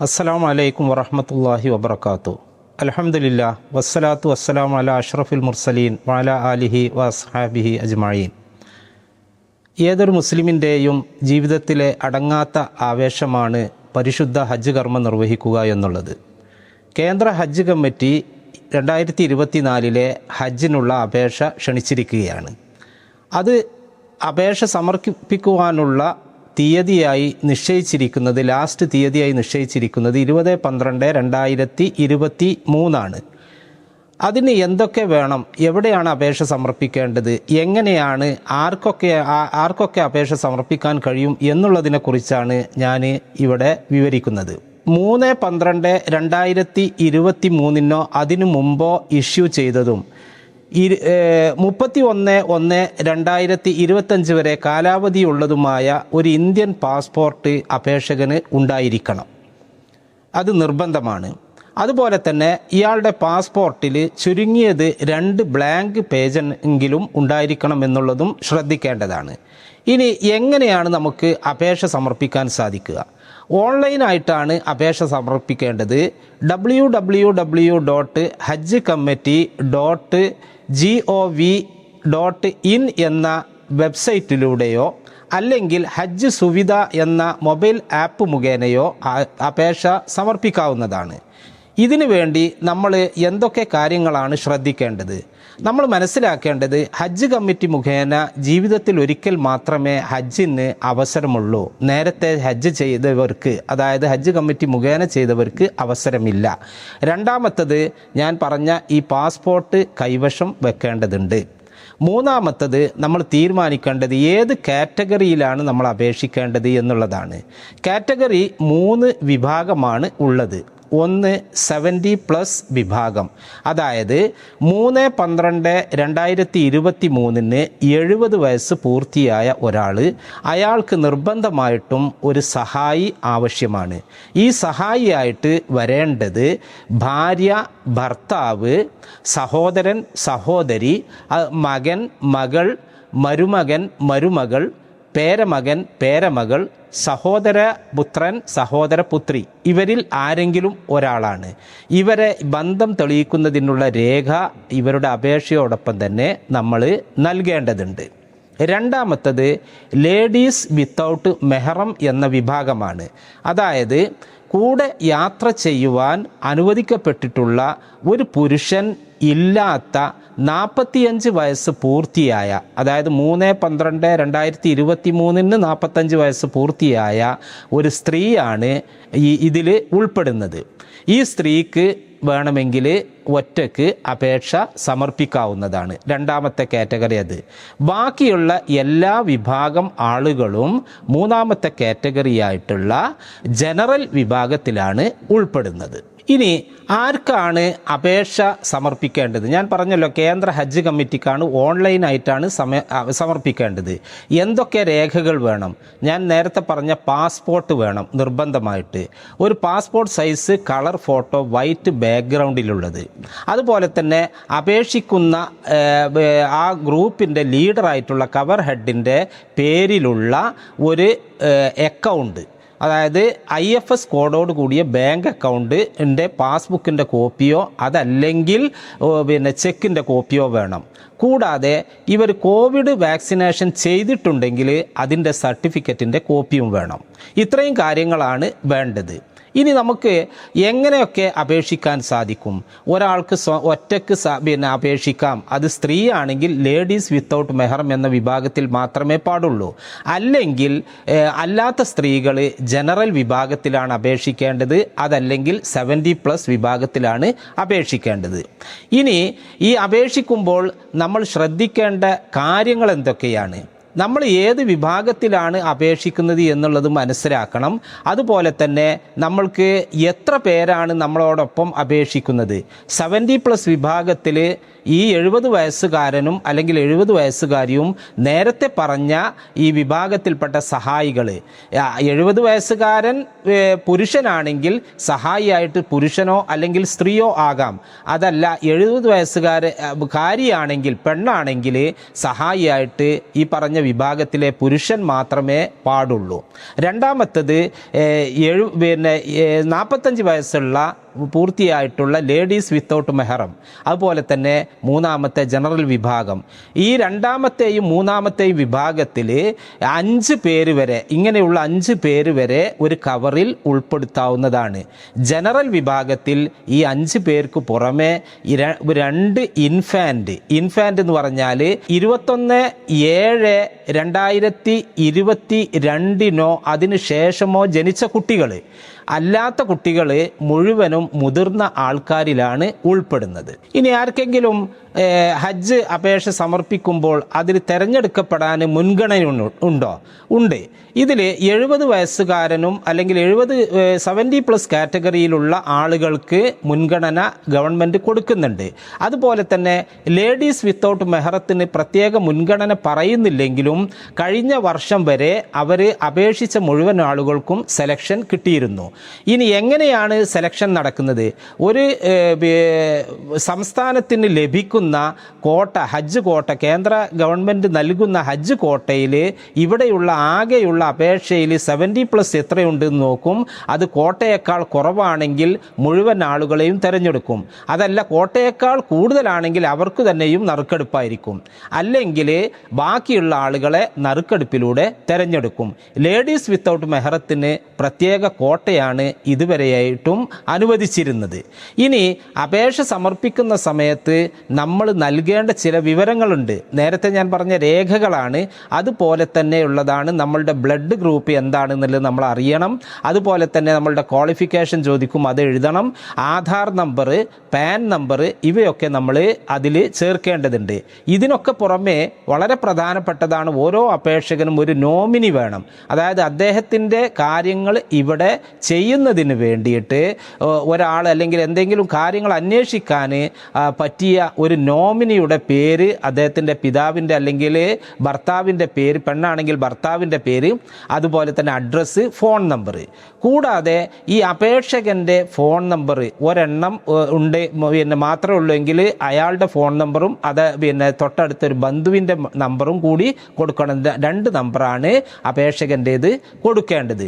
അസ്സലാം അലൈക്കും വറഹമത്തല്ലാഹി വബർക്കാത്തു അലഹമുല്ല വസ്സലാത്തു വസ്സലാം അല അഷ്റഫുൽ മുർസലീൻ വാല അലിഹി വസ്ഹാബിഹി അജ്മായീൻ ഏതൊരു മുസ്ലിമിന്റെയും ജീവിതത്തിലെ അടങ്ങാത്ത ആവേശമാണ് പരിശുദ്ധ ഹജ്ജ് കർമ്മം നിർവഹിക്കുക എന്നുള്ളത്. കേന്ദ്ര ഹജ്ജ് കമ്മിറ്റി രണ്ടായിരത്തി ഇരുപത്തിനാലിലെ ഹജ്ജിനുള്ള അപേക്ഷ ക്ഷണിച്ചിരിക്കുകയാണ്. അത് അപേക്ഷ സമർപ്പിക്കുവാനുള്ള തീയതിയായി നിശ്ചയിച്ചിരിക്കുന്നത് ലാസ്റ്റ് തീയതിയായി നിശ്ചയിച്ചിരിക്കുന്നത് ഇരുപത് പന്ത്രണ്ട് രണ്ടായിരത്തി ഇരുപത്തി മൂന്നാണ്. അതിന് എന്തൊക്കെ വേണം? എവിടെയാണ് അപേക്ഷ സമർപ്പിക്കേണ്ടത്? എങ്ങനെയാണ്? ആർക്കൊക്കെ ആർക്കൊക്കെ അപേക്ഷ സമർപ്പിക്കാൻ കഴിയും എന്നുള്ളതിനെക്കുറിച്ചാണ് ഞാൻ ഇവിടെ വിവരിക്കുന്നത്. മൂന്ന് പന്ത്രണ്ട് രണ്ടായിരത്തി ഇരുപത്തി മൂന്നിനോ അതിനു മുമ്പോ ഇഷ്യൂ ചെയ്തതും മുപ്പത്തി ഒന്ന് ഒന്ന് രണ്ടായിരത്തി ഇരുപത്തഞ്ച് വരെ കാലാവധിയുള്ളതുമായ ഒരു ഇന്ത്യൻ പാസ്പോർട്ട് അപേക്ഷകന് ഉണ്ടായിരിക്കണം. അത് നിർബന്ധമാണ്. അതുപോലെ തന്നെ ഇയാളുടെ പാസ്പോർട്ടിൽ ചുരുങ്ങിയത് രണ്ട് ബ്ലാങ്ക് പേജ് എങ്കിലും ഉണ്ടായിരിക്കണം എന്നുള്ളതും ശ്രദ്ധിക്കേണ്ടതാണ്. ഇനി എങ്ങനെയാണ് നമുക്ക് അപേക്ഷ സമർപ്പിക്കാൻ സാധിക്കുക? ഓൺലൈനായിട്ടാണ് അപേക്ഷ സമർപ്പിക്കേണ്ടത്. W W W dot Hajj committee dot G O V dot in എന്ന വെബ്സൈറ്റിലൂടെയോ അല്ലെങ്കിൽ ഹജ്ജ് സുവിധ എന്ന മൊബൈൽ ആപ്പ് മുഖേനയോ അപേക്ഷ സമർപ്പിക്കാവുന്നതാണ്. ഇതിനു വേണ്ടി നമ്മൾ എന്തൊക്കെ കാര്യങ്ങളാണ് ശ്രദ്ധിക്കേണ്ടത്? നമ്മൾ മനസ്സിലാക്കേണ്ടത് ഹജ്ജ് കമ്മിറ്റി മുഖേന ജീവിതത്തിൽ ഒരിക്കൽ മാത്രമേ ഹജ്ജിന് അവസരമുള്ളൂ. നേരത്തെ ഹജ്ജ് ചെയ്തവർക്ക് അതായത് ഹജ്ജ് കമ്മിറ്റി മുഖേന ചെയ്തവർക്ക് അവസരമില്ല. രണ്ടാമത്തത് ഞാൻ പറഞ്ഞ ഈ പാസ്പോർട്ട് കൈവശം വെക്കേണ്ടതുണ്ട്. മൂന്നാമത്തത് നമ്മൾ തീരുമാനിക്കേണ്ടത് ഏത് കാറ്റഗറിയിലാണ് നമ്മൾ അപേക്ഷിക്കേണ്ടത് എന്നുള്ളതാണ്. കാറ്റഗറി മൂന്ന് വിഭാഗമാണ് ഉള്ളത്. ഒന്ന് സെവന്റി പ്ലസ് വിഭാഗം. അതായത് മൂന്ന് പന്ത്രണ്ട് രണ്ടായിരത്തി ഇരുപത്തി മൂന്നിന് എഴുപത് വയസ്സ് പൂർത്തിയായ ഒരാൾ അയാൾക്ക് നിർബന്ധമായിട്ടും ഒരു സഹായി ആവശ്യമാണ്. ഈ സഹായിയായിട്ട് വരേണ്ടത് ഭാര്യ ഭർത്താവ് സഹോദരൻ സഹോദരി മകൻ മകൾ മരുമകൻ മരുമകൾ പേരമകൻ പേരമകൾ സഹോദര പുത്രൻ സഹോദര പുത്രി. ഇവരിൽ ആരെങ്കിലും ഒരാളാണ്. ഇവരെ ബന്ധം തെളിയിക്കുന്നതിനുള്ള രേഖ ഇവരുടെ അപേക്ഷയോടൊപ്പം തന്നെ നമ്മൾ നൽകേണ്ടതുണ്ട്. രണ്ടാമത്തത് ലേഡീസ് വിത്തൗട്ട് മെഹറം എന്ന വിഭാഗമാണ്. അതായത് കൂടെ യാത്ര ചെയ്യുവാൻ അനുവദിക്കപ്പെട്ടിട്ടുള്ള ഒരു പുരുഷൻ ഇല്ലാത്ത നാൽപ്പത്തിയഞ്ച് വയസ്സ് പൂർത്തിയായ അതായത് മൂന്ന് പന്ത്രണ്ട് രണ്ടായിരത്തി ഇരുപത്തി മൂന്നിന് നാൽപ്പത്തഞ്ച് വയസ്സ് പൂർത്തിയായ ഒരു സ്ത്രീയാണ് ഈ ഇതിൽ ഉൾപ്പെടുന്നത്. ഈ സ്ത്രീക്ക് വേണമെങ്കിൽ ഒറ്റയ്ക്ക് അപേക്ഷ സമർപ്പിക്കാവുന്നതാണ്. രണ്ടാമത്തെ കാറ്റഗറി അത്. ബാക്കിയുള്ള എല്ലാ വിഭാഗം ആളുകളും മൂന്നാമത്തെ കാറ്റഗറിയായിട്ടുള്ള ജനറൽ വിഭാഗത്തിലാണ് ഉൾപ്പെടുന്നത്. ഇനി ആർക്കാണ് അപേക്ഷ സമർപ്പിക്കേണ്ടത്? ഞാൻ പറഞ്ഞല്ലോ കേന്ദ്ര ഹജ്ജ് കമ്മിറ്റിക്കാണ് ഓൺലൈനായിട്ടാണ് സമ സമർപ്പിക്കേണ്ടത്. എന്തൊക്കെ രേഖകൾ വേണം? ഞാൻ നേരത്തെ പറഞ്ഞ പാസ്പോർട്ട് വേണം നിർബന്ധമായിട്ട്. ഒരു passport size colour photo white ബാക്ക്ഗ്രൗണ്ടിലുള്ളത്. അതുപോലെ തന്നെ അപേക്ഷിക്കുന്ന ആ ഗ്രൂപ്പിന്റെ ലീഡറായിട്ടുള്ള കവർ ഹെഡിന്റെ പേരിലുള്ള ഒരു അക്കൗണ്ട്. അതായത് ഐ എഫ് എസ് കോഡോട് കൂടിയ ബാങ്ക് അക്കൗണ്ടിന്റെ പാസ്ബുക്കിന്റെ കോപ്പിയോ അതല്ലെങ്കിൽ പിന്നെ ചെക്കിന്റെ കോപ്പിയോ വേണം. കൂടാതെ ഇവർ കോവിഡ് വാക്സിനേഷൻ ചെയ്തിട്ടുണ്ടെങ്കിൽ അതിന്റെ സർട്ടിഫിക്കറ്റിന്റെ കോപ്പിയും വേണം. ഇത്രയും കാര്യങ്ങളാണ് വേണ്ടത്. ഇനി നമുക്ക് എങ്ങനെയൊക്കെ അപേക്ഷിക്കാൻ സാധിക്കും? ഒരാൾക്ക് സ- പിന്നെ അപേക്ഷിക്കാം. അത് സ്ത്രീ ആണെങ്കിൽ ലേഡീസ് വിത്തൗട്ട് മെഹറം എന്ന വിഭാഗത്തിൽ മാത്രമേ പാടുള്ളൂ. അല്ലെങ്കിൽ അല്ലാത്ത സ്ത്രീകൾ ജനറൽ വിഭാഗത്തിലാണ് അപേക്ഷിക്കേണ്ടത് അതല്ലെങ്കിൽ സെവന്റി പ്ലസ് വിഭാഗത്തിലാണ് അപേക്ഷിക്കേണ്ടത്. ഇനി ഈ അപേക്ഷിക്കുമ്പോൾ നമ്മൾ ശ്രദ്ധിക്കേണ്ട കാര്യങ്ങൾ എന്തൊക്കെയാണ്? നമ്മൾ ഏത് വിഭാഗത്തിലാണ് അപേക്ഷിക്കുന്നത് എന്നുള്ളത് മനസ്സിലാക്കണം. അതുപോലെ തന്നെ നമ്മൾക്ക് എത്ര പേരാണ് നമ്മളോടൊപ്പം അപേക്ഷിക്കുന്നത്. സെവന്റി പ്ലസ് വിഭാഗത്തിൽ ഈ എഴുപത് വയസ്സുകാരനും അല്ലെങ്കിൽ എഴുപത് വയസ്സുകാരിയും നേരത്തെ പറഞ്ഞ ഈ വിഭാഗത്തിൽപ്പെട്ട സഹായികൾ എഴുപത് വയസ്സുകാരൻ പുരുഷനാണെങ്കിൽ സഹായിയായിട്ട് പുരുഷനോ അല്ലെങ്കിൽ സ്ത്രീയോ ആകാം. അതല്ല എഴുപത് വയസ്സുകാര കാരിയാണെങ്കിൽ പെണ്ണാണെങ്കിൽ സഹായിയായിട്ട് ഈ പറഞ്ഞ വിഭാഗത്തിലെ പുരുഷൻ മാത്രമേ പാടുള്ളൂ. രണ്ടാമത്തത് എഴു പിന്നെ നാൽപ്പത്തഞ്ച് വയസ്സുള്ള പൂർത്തിയായിട്ടുള്ള ലേഡീസ് വിത്തൗട്ട് മെഹറം. അതുപോലെ തന്നെ മൂന്നാമത്തെ ജനറൽ വിഭാഗം. ഈ രണ്ടാമത്തെയും മൂന്നാമത്തെയും വിഭാഗത്തിൽ അഞ്ച് പേര് വരെ ഇങ്ങനെയുള്ള അഞ്ച് പേര് വരെ ഒരു കവറിൽ ഉൾപ്പെടുത്താവുന്നതാണ്. ജനറൽ വിഭാഗത്തിൽ ഈ അഞ്ച് പേർക്ക് പുറമെ രണ്ട് ഇൻഫാന്റ് ഇൻഫാന്റ് എന്ന് പറഞ്ഞാൽ ഇരുപത്തൊന്ന് ഏഴ് രണ്ടായിരത്തി ഇരുപത്തി രണ്ടിനോ അതിന് ശേഷമോ ജനിച്ച കുട്ടികൾ അല്ലാത്ത കുട്ടികൾ മുഴുവനും മുതിർന്ന ആൾക്കാരിലാണ് ഉൾപ്പെടുന്നത്. ഇനി ആർക്കെങ്കിലും ഹജ്ജ് അപേക്ഷ സമർപ്പിക്കുമ്പോൾ അതിൽ തിരഞ്ഞെടുക്കപ്പെടാൻ മുൻഗണന? ഉണ്ടോ? ഉണ്ട്. ഇതിൽ എഴുപത് വയസ്സുകാരനും അല്ലെങ്കിൽ എഴുപത് സെവന്റി പ്ലസ് കാറ്റഗറിയിലുള്ള ആളുകൾക്ക് മുൻഗണന ഗവൺമെന്റ് കൊടുക്കുന്നുണ്ട്. അതുപോലെ തന്നെ ലേഡീസ് വിത്തൗട്ട് മെഹറത്തിന് പ്രത്യേക മുൻഗണന പറയുന്നില്ലെങ്കിലും കഴിഞ്ഞ വർഷം വരെ അവർ അപേക്ഷിച്ച മുഴുവൻ ആളുകൾക്കും സെലക്ഷൻ കിട്ടിയിരുന്നു. ഇനി എങ്ങനെയാണ് സെലക്ഷൻ നടക്കുന്നത്? ഒരു ഏഹ്, സംസ്ഥാനത്തിന് ലഭിക്കുന്ന കോട്ട ഹജ്ജ് കോട്ട കേന്ദ്ര ഗവൺമെന്റ് നൽകുന്ന ഹജ്ജ് കോട്ടയിൽ ഇവിടെയുള്ള ആകെയുള്ള അപേക്ഷയിൽ സെവന്റി പ്ലസ് എത്രയുണ്ടെന്ന് നോക്കും. അത് കോട്ടയേക്കാൾ കുറവാണെങ്കിൽ മുഴുവൻ ആളുകളെയും തിരഞ്ഞെടുക്കും. അതല്ല കോട്ടയേക്കാൾ കൂടുതലാണെങ്കിൽ അവർക്ക് തന്നെയും നറുക്കെടുപ്പായിരിക്കും. അല്ലെങ്കിൽ ബാക്കിയുള്ള ആളുകളെ നറുക്കെടുപ്പിലൂടെ തിരഞ്ഞെടുക്കും. ലേഡീസ് വിത്തൗട്ട് മെഹറത്തിന് പ്രത്യേക കോട്ടയാണ് ഇതുവരെയായിട്ടും അനുവദിച്ചിരുന്നത്. ഇനി അപേക്ഷ സമർപ്പിക്കുന്ന സമയത്ത് നമ്മൾ നൽകേണ്ട ചില വിവരങ്ങളുണ്ട്. നേരത്തെ ഞാൻ പറഞ്ഞ രേഖകളാണ്. അതുപോലെ തന്നെയുള്ളതാണ് നമ്മളുടെ ബ്ലഡ് ഗ്രൂപ്പ് എന്താണെന്നുള്ളത് നമ്മൾ അറിയണം. അതുപോലെ തന്നെ നമ്മളുടെ ക്വാളിഫിക്കേഷൻ ചോദിക്കും അത് എഴുതണം. ആധാർ നമ്പർ പാൻ നമ്പർ ഇവയൊക്കെ നമ്മൾ അതിൽ ചേർക്കേണ്ടതുണ്ട്. ഇതിനൊക്കെ പുറമേ വളരെ പ്രധാനപ്പെട്ടതാണ് ഓരോ അപേക്ഷകനും ഒരു നോമിനി വേണം. അതായത് അദ്ദേഹത്തിന്റെ കാര്യങ്ങൾ ഇവിടെ ചെയ്യുന്നതിന് വേണ്ടിയിട്ട് ഒരാൾ അല്ലെങ്കിൽ എന്തെങ്കിലും കാര്യങ്ങൾ അന്വേഷിക്കാൻ പറ്റിയ ഒരു നോമിനിയുടെ പേര് അദ്ദേഹത്തിന്റെ പിതാവിന്റെ അല്ലെങ്കിൽ ഭർത്താവിന്റെ പേര് പെണ്ണാണെങ്കിൽ ഭർത്താവിന്റെ പേര് അതുപോലെ തന്നെ അഡ്രസ്സ് ഫോൺ നമ്പർ. കൂടാതെ ഈ അപേക്ഷകന്റെ ഫോൺ നമ്പർ ഒരെണ്ണം ഉണ്ട് പിന്നെ മാത്രമേ ഉള്ളൂ എങ്കിൽ അയാളുടെ ഫോൺ നമ്പറും അത് പിന്നെ തൊട്ടടുത്തൊരു ബന്ധുവിന്റെ നമ്പറും കൂടി കൊടുക്കണം. രണ്ട് നമ്പറാണ് അപേക്ഷകന്റേത് കൊടുക്കേണ്ടത്.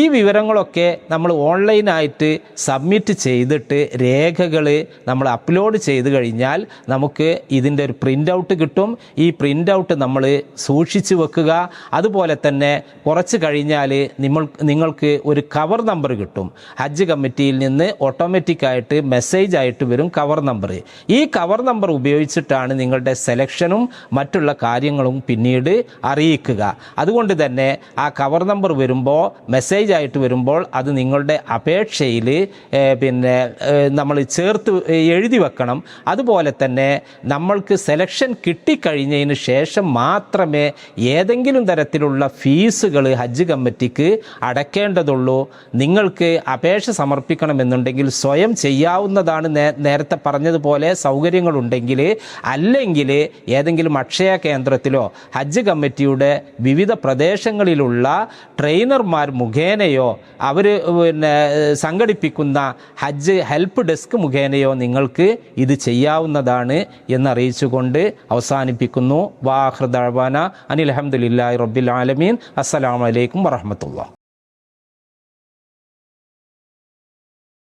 ഈ വിവരങ്ങളൊക്കെ നമ്മൾ ഓൺലൈനായിട്ട് സബ്മിറ്റ് ചെയ്തിട്ട് രേഖകൾ നമ്മൾ അപ്ലോഡ് ചെയ്ത് കഴിഞ്ഞാൽ നമുക്ക് ഇതിന്റെ ഒരു പ്രിന്റ് ഔട്ട് കിട്ടും. ഈ പ്രിന്റ് ഔട്ട് നമ്മൾ സൂക്ഷിച്ചു വെക്കുക. അതുപോലെ തന്നെ കുറച്ച് കഴിഞ്ഞാൽ നിങ്ങൾ നിങ്ങൾക്ക് ഒരു കവർ നമ്പർ കിട്ടും. ഹജ്ജ് കമ്മിറ്റിയിൽ നിന്ന് ഓട്ടോമാറ്റിക്കായിട്ട് മെസ്സേജ് ആയിട്ട് വരും കവർ നമ്പർ ഈ കവർ നമ്പർ ഉപയോഗിച്ചിട്ടാണ് നിങ്ങളുടെ സെലക്ഷനും മറ്റുള്ള കാര്യങ്ങളും പിന്നീട് അറിയിക്കുക. അതുകൊണ്ട് തന്നെ ആ കവർ നമ്പർ വരുമ്പോൾ മെസ്സേജ് ആയിട്ട് വരുമ്പോൾ അത് നിങ്ങളുടെ അപേക്ഷയിൽ പിന്നെ നമ്മൾ ചേർത്ത് എഴുതി വെക്കണം. അതുപോലെ തന്നെ നമ്മൾക്ക് സെലക്ഷൻ കിട്ടിക്കഴിഞ്ഞതിന് ശേഷം മാത്രമേ ഏതെങ്കിലും തരത്തിലുള്ള ഫീസുകൾ ഹജ്ജ് കമ്മിറ്റിക്ക് അടയ്ക്കേണ്ടതുള്ളൂ നിങ്ങൾക്ക് അപേക്ഷ സമർപ്പിക്കണമെന്നുണ്ടെങ്കിൽ സ്വയം ചെയ്യാവുന്നതാണ് നേരത്തെ പറഞ്ഞതുപോലെ സൗകര്യങ്ങളുണ്ടെങ്കിൽ അല്ലെങ്കിൽ ഏതെങ്കിലും അക്ഷയ കേന്ദ്രത്തിലോ ഹജ്ജ് കമ്മിറ്റിയുടെ വിവിധ പ്രദേശങ്ങളിലുള്ള ട്രെയിനർമാർ മുഖേനയോ അവർ പിന്നെ സംഘടിപ്പിക്കുന്ന ഹജ്ജ് ഹെൽപ്പ് ഡെസ്ക് മുഖേനയോ നിങ്ങൾക്ക് ഇത് ചെയ്യാവുന്നതാണ് എന്നറിയിച്ചുകൊണ്ട് അവസാനിപ്പിക്കുന്നു. വാഹൃദാന അനിൽ അഹമ്മദില്ലാ റബ്ബിൽ ആലമീൻ. അസ്സലാമലൈക്കും വറഹമത്തുള്ള